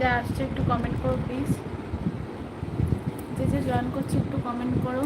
যা আসছে একটু কমেন্ট করো প্লিজ যে যে জয়েন করছে একটু কমেন্ট করো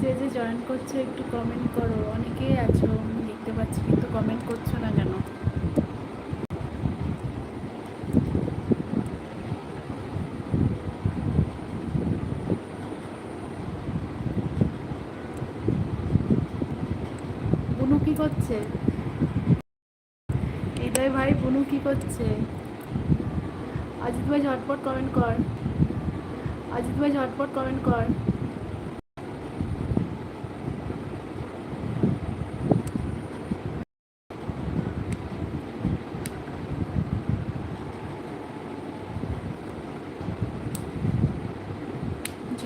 যে যে জয়েন করছ, একটু কমেন্ট করো। অনেকেই আছো দেখতে পাচ্ছি, কিন্তু কমেন্ট করছ না কেন? বুনু কি করছে? হৃদয় ভাই, বুনু কি করছে? অজিত ভাই, ঝটপট কমেন্ট কর। অজিত ভাই, ঝটপট কমেন্ট কর।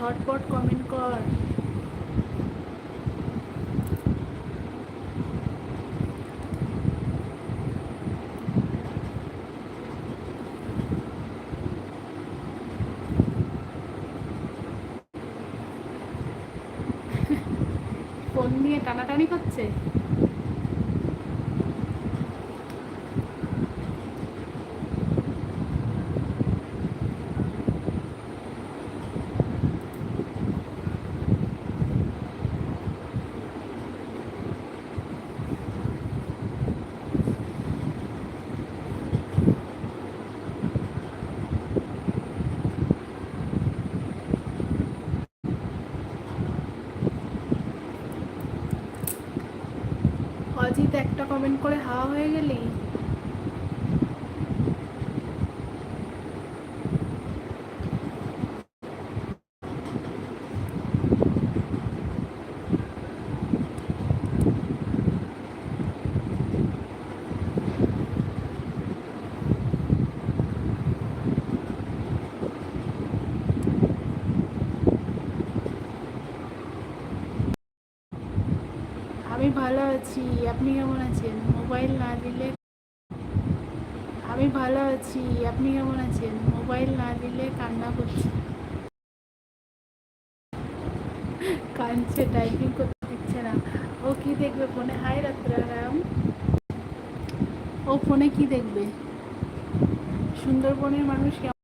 ঝটপট কমেন্ট কর। ফোন নিয়ে টানাটানি করছে অজিত একটা কমেন্ট করে হাওয়া হয়ে গেলি আমি ভালো আছি, আপনি কেমন আছেন? মোবাইল না দিলে আমি ভালো আছি, আপনি কেমন আছেন? মোবাইল না দিলে কান্না করছি। কাঁদছে টাইপিং করতে দিচ্ছে না। ও কি দেখবে ফোনে? হাই রাত্রারাম ও ফোনে কি দেখবে? সুন্দরবনের মানুষ কেমন?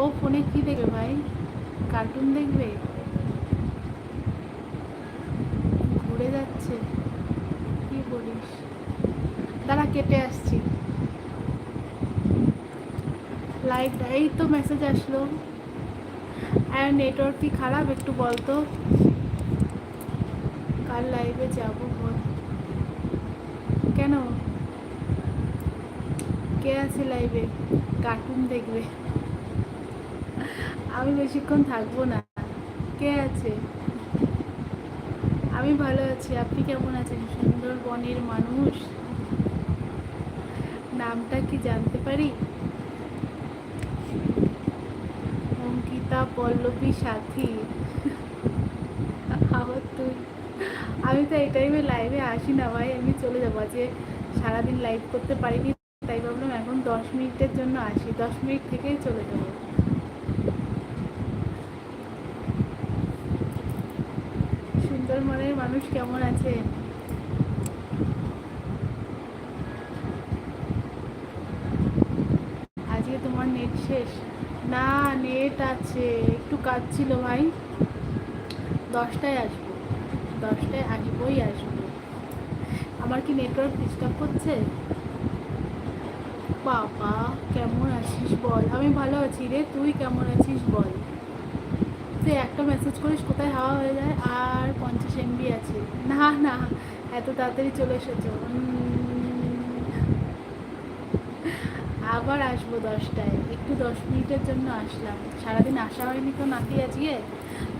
ও ফোনে কি দেখবে ভাই? কার্টুন দেখবে? ঘুরে যাচ্ছে। কি বলিস? দাঁড়া, কেটে আসছি। লাইট এই তো মেসেজ আসলো। আর নেটওয়ার্ক কি খারাপ? একটু বলতো কাল লাইভে যাব বল। কেন? কে আছে লাইভে কার্টুন দেখবে। আমি বেশিক্ষণ থাকব না। কে আছে? আমি ভালো আছি, আপনি কেমন আছেন? সুন্দরবনের মানুষ। নামটা কি জানতে পারি? অঙ্কিতা পল্লবী সাথী। আবার তুই। আমি তো এই টাইমে লাইভে আসি না ভাই, আমি চলে যাব। আজকে সারাদিন লাইভ করতে পারিনি, তাই ভাবলাম এখন দশ মিনিটের জন্য আসি। দশ মিনিট থেকেই চলে যাব সুন্দরবনের মানুষ কেমন আছে? আজকে তোমার নেট শেষ। না নেট আছে। একটু কাজ ছিল ভাই। দশটায় আসব। দশটায় আসবোই আসব। আমার কি নেটওয়ার্ক ডিস্টার্ব করছে? বাবা, কেমন আছিস বল? আমি ভালো আছি রে। তুই কেমন আছিস বল? সে একটা মেসেজ করিস, কোথায় হাওয়া হয়ে যায়? আর পঞ্চাশ এমবি আছে। না না, এত তাড়াতাড়ি চলে এসেছ। আবার আসব দশটায়। একটু দশ মিনিটের জন্য আসলাম। সারাদিন আসা হয়নি তো নাতি আজকে,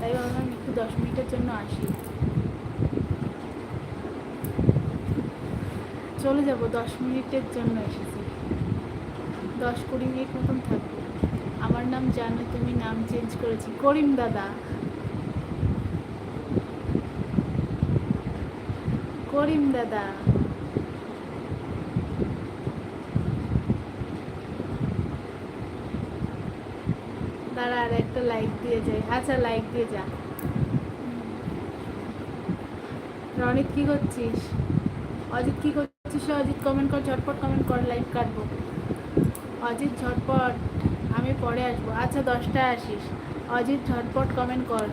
তাই ভাবলাম একটু দশ মিনিটের জন্য আসি। চলে যাব, দশ মিনিটের জন্য এসেছি। দশ কুড়ি মিনিট মতন থাকবে। নাম জানো, তুমি নাম চেঞ্জ করেছি। করিম দাদা। করিম দাদা। দাঁড়া, আর একটা লাইক দিয়ে যাই। আচ্ছা লাইক দিয়ে যা। রনিত, কি করছিস? অজিত, কি করছিস? অজিত কমেন্ট কর, ঝটপট কমেন্ট কর লাইক কাটবো। অজিত, ঝটপট। আমি পরে আসব। আচ্ছা দশটায় আসিস। অজিত, ঝটপট কমেন্ট কর।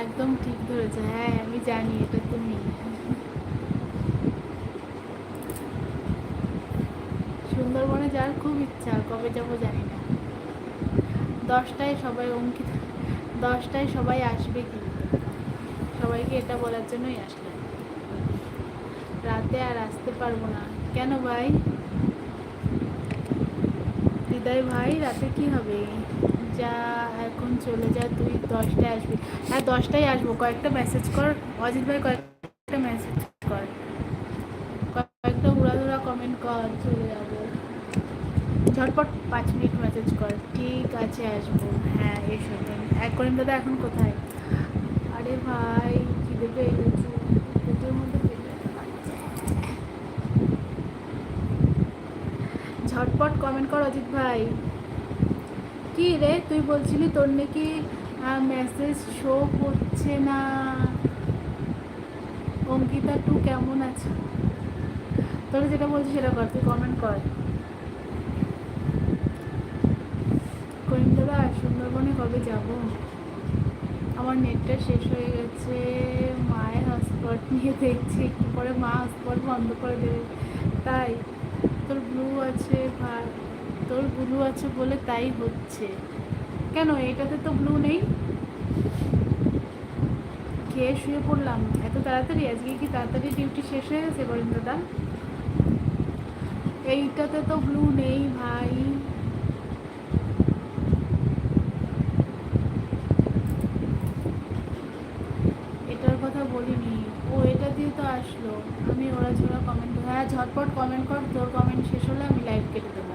একদম ঠিক ধরেছে। হ্যাঁ আমি জানি, এটা তুমি সুন্দরবনে যাওয়ার খুব ইচ্ছা কবে যাব জানি না। দশটায় সবাই অঙ্কিত, দশটায় সবাই আসবে কি? সবাইকে এটা বলার জন্যই আসলাম। রাতে আর আসতে পারব না। কেন ভাই? হৃদয় ভাই, রাতে কি হবে? যা, এখন চলে যা, তুই দশটায় আসবি। হ্যাঁ দশটায় আসব। কয়েকটা মেসেজ কর। অজিত ভাই কয়েকটা মেসেজ কর। কয়েকটা উড়াধুরা কমেন্ট কর, চলে যাব। ঝটপট পাঁচ মিনিট মেসেজ কর। ঠিক আছে, আসব। হ্যাঁ এসো। এক করিম দাদা এখন কোথায়? আরে ভাই খিদে পেয়ে গেছে পেটের মধ্যে পেটে কাটছে। ঝটপট কমেন্ট কর অজিত ভাই। কি রে, তুই বলছিলি তোর নাকি মেসেজ শো করছে না। অঙ্কিতা টু কেমন আছে? তোর যেটা বলছিস সেটা কর, তুই কমেন্ট কর। করিম দাদা সুন্দরবনে কবে যাব? আমার নেটটা শেষ হয়ে গেছে। মায়ের হটস্পট নিয়ে দেখছি একটু পরে মা হটস্পট বন্ধ করে দেবে? তাই। তোর ব্লু আছে, ভাই। তোর ব্লু আছে বলে তাই হচ্ছে। কেন? এটাতে তো ব্লু নেই। খেয়ে শুয়ে পড়লাম। এত তাড়াতাড়ি? আজকে কি তাড়াতাড়ি ডিউটি শেষ হয়ে গেছে করিম দাদা এইটাতে তো ব্লু নেই, ভাই। এটার কথা বলিনি। ও এটা দিয়ে তো আসলো। আমি ওরা ঝোড়া কমেন্ট হ্যাঁ ঝটপট কমেন্ট কর, তোর কমেন্ট শেষ হলে আমি লাইভ কেটে দেবো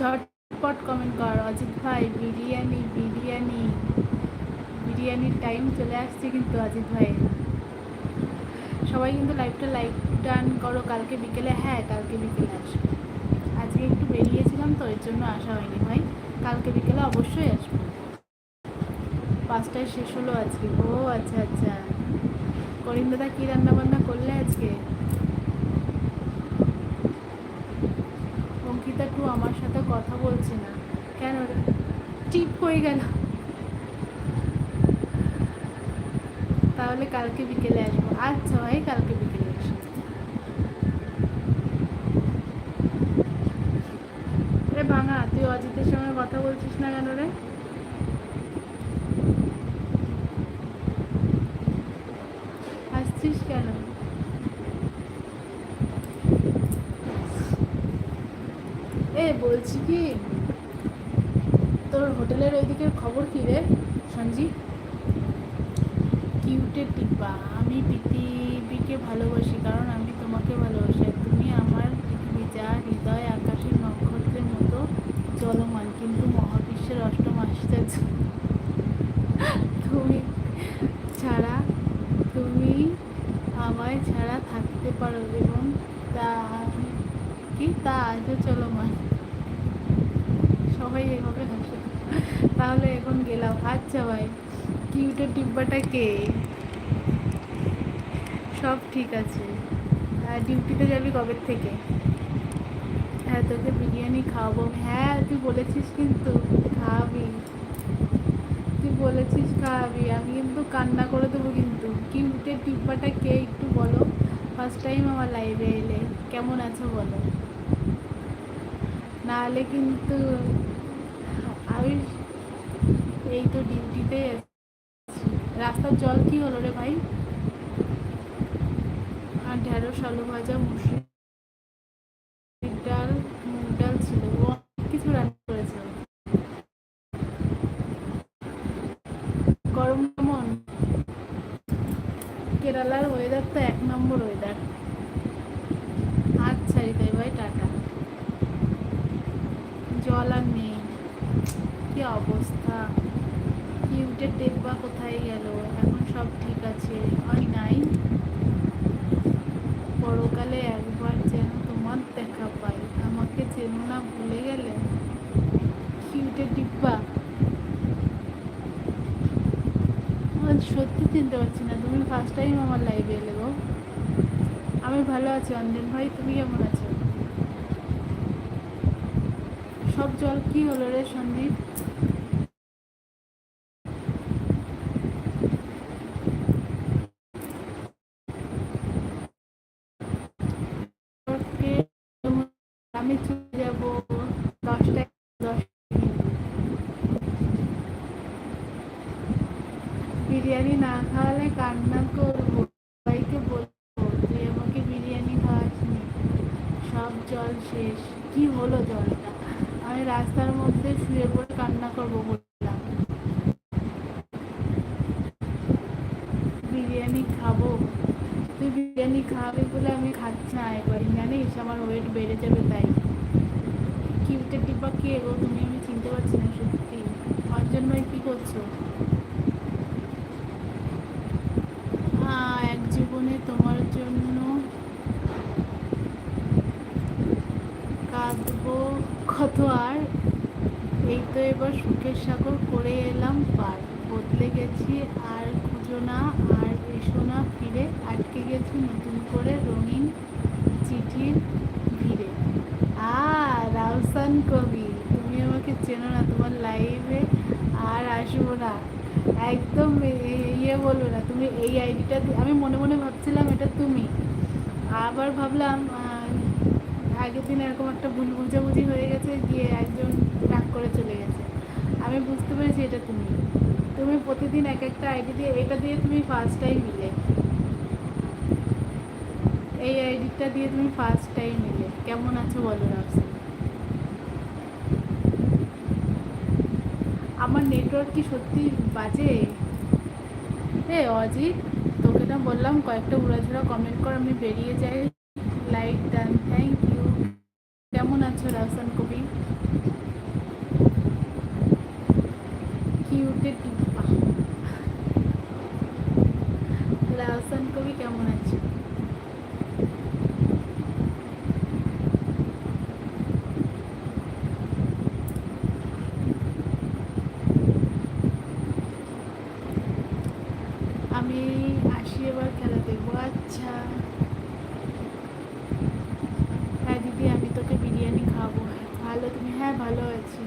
ঝটপট কমেন্ট কর অজিত ভাই বিরিয়ানি বিরিয়ানি বিরিয়ানির টাইম চলে আসছে কিন্তু অজিত ভাই। সবাই কিন্তু লাইভটা লাইক ডান করো, কালকে বিকেলে হ্যাঁ কালকে বিকেলে আসব। আজকে একটু বেরিয়েছিলাম তো, এর জন্য আসা হয়নি ভাই। কালকে বিকেলে অবশ্যই আসব। পাঁচটায় শেষ হলো আজকে। ও আচ্ছা আচ্ছা। করিম দাদা কী রান্না বান্না করলে আজকে? অঙ্কিতা টু আমার সাথে কথা বলছে না। কেন? টিপ হয়ে গেল। তাহলে কালকে বিকেলে আসব। আচ্ছা ভাই, কালকে বিকেলে আসব। রে ভাঙা, তুই অজিতের সঙ্গে কথা বলছিস না কেন রে? আসছিস কেন? এ, বলছি কি? তোর হোটেলের ওইদিকের খবর কি রে, সঞ্জীব? কিউটের টিপ্পা আমি পৃথিবীকে ভালোবাসি কারণ আমি তোমাকে ভালোবাসি। আর তুমি আমার পৃথিবী, যা হৃদয়, আকাশের নক্ষত্রের মতো চলমান। কিন্তু মহাবিশ্বের অষ্টম আশ্চর্য। তুমি ছাড়া, তুমি আমায় ছাড়া থাকতে পারো এবং তা কি? তা আজও চলমান। সবাই এভাবে হাসে। তাহলে এখন গেলাম। আচ্ছা ভাই, কিউটের ডিব্বাটা কে? সব ঠিক আছে। আর ডিউটিতে যাবি কবে থেকে? হ্যাঁ তোকে বিরিয়ানি খাওয়াবো। হ্যাঁ তুই বলেছিস কিন্তু খাওয়াবি তুই বলেছিস খাওয়াবি আমি কিন্তু কান্না করে দেবো কিন্তু। কিউটের ডিব্বাটা কে একটু বলো? ফার্স্ট টাইম আমার লাইভে এলে। কেমন আছো বলো? নাহলে কিন্তু আমি এই তো ডিউটিতে রাস্তার জল কি হলো রে ভাই? ঢেঁড়স, আলু ভাজা, মুসুর ডাল, মুগ ডাল ছিল। ও অনেক কিছু রান্না করেছে। গরম কেমন? কেরালার ওয়েদার তো এক নম্বর ওয়েদার আচ্ছা হৃদয় ভাই, টাটা। জল আর নেই। কি অবস্থা? কিউটের দেখবা কোথায় গেল? এখন সব ঠিক আছে। হয় নাই। পরকালে একবার যেন তোমার দেখা পাই। আমাকে চেনো না ভুলে গেলে? কিউটের ডিব্বা সত্যি চিনতে পারছি না, তুমি ফার্স্ট টাইম আমার লাইভে এলে গো। আমি ভালো আছি, অঞ্জন ভাই, তুমি কেমন আছো? সব জল কি হলো রে সন্দীপ? আমি চলে যাব দশটায় দশ বিরিয়ানি। না খাওয়ালে কান্না করব। সবাইকে বলব, তুই আমাকে বিরিয়ানি খাওয়াসনি। সব জল শেষ। কি হলো জলটা? আমি রাস্তার মধ্যে শুয়ে পড়ে কান্না করব বললাম। বিরিয়ানি খাব? তুই বিরিয়ানি খাওয়াবি বলে আমি খাচ্ছি না এবার জানিস? আমার ওয়েট বেড়ে যাবে তাই। কিউটের ডিব্বা কে গো তুমি আমি চিনতে পারছি না সত্যি। অঞ্জন ভাই কি করছ? এক জীবনে তোমার জন্য কাঁদবো কত আর। এই তো এবার সুখের সাগর করে এলাম পার। বদলে গেছি আর খুঁজো না, আর এসো না ফিরে। আটকে গেছি নতুন করে রঙিন চিঠির রাউসান কবি, তুমি আমাকে চেনো না, তোমার লাইভে আর আসব না। একদম ইয়ে বলব না, তুমি এই আইডিটা আমি মনে মনে ভাবছিলাম এটা তুমি। আবার ভাবলাম আগের দিন এরকম একটা ভুল বুঝাবুঝি হয়ে গেছে, গিয়ে একজন রাগ করে চলে গেছে। আমি বুঝতে পেরেছি এটা তুমি। তুমি প্রতিদিন এক একটা আইডি দিয়ে, এটা দিয়ে তুমি ফার্স্ট টাইম মিলে এই আইডিটা দিয়ে তুমি ফার্স্ট টাইম মিলে কেমন আছো বলো রাফসান আমার নেটওয়ার্ক কি সত্যি বাজে? হে অজিত, তোকে না বললাম কয়েকটা উড়াঝোড়া কমেন্ট কর, আমি বেরিয়ে যাই। লাইক ডান থ্যাংক ইউ কেমন আছো রাহসান কবি? কিউটে টিপ্পা রাফসান কবি কেমন আছে আমি আসি এবার খেলা দেখব আচ্ছা হ্যাঁ দিদি আমি তোকে বিরিয়ানি খাব ভালো তুমি হ্যাঁ ভালো আছি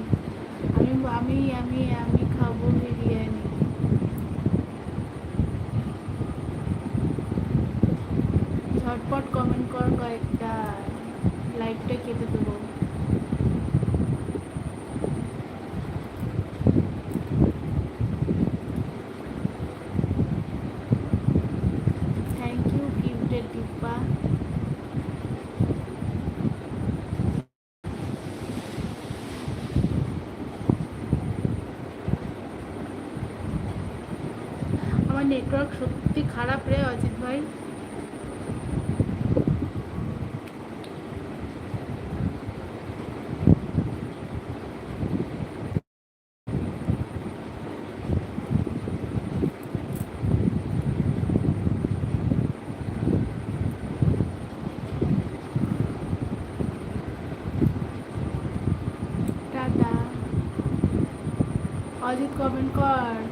আমি আমি আমি আমি খাব বিরিয়ানি ঝটপট কমেন্ট কর কয়েকটা লাইভটা কেটে দেবো থ্যাংক ইউ কিউটের ডিব্বা আমার নেটওয়ার্ক সত্যি খারাপ রে অজিত ভাই টাটা অজিত কমেন্ট কর।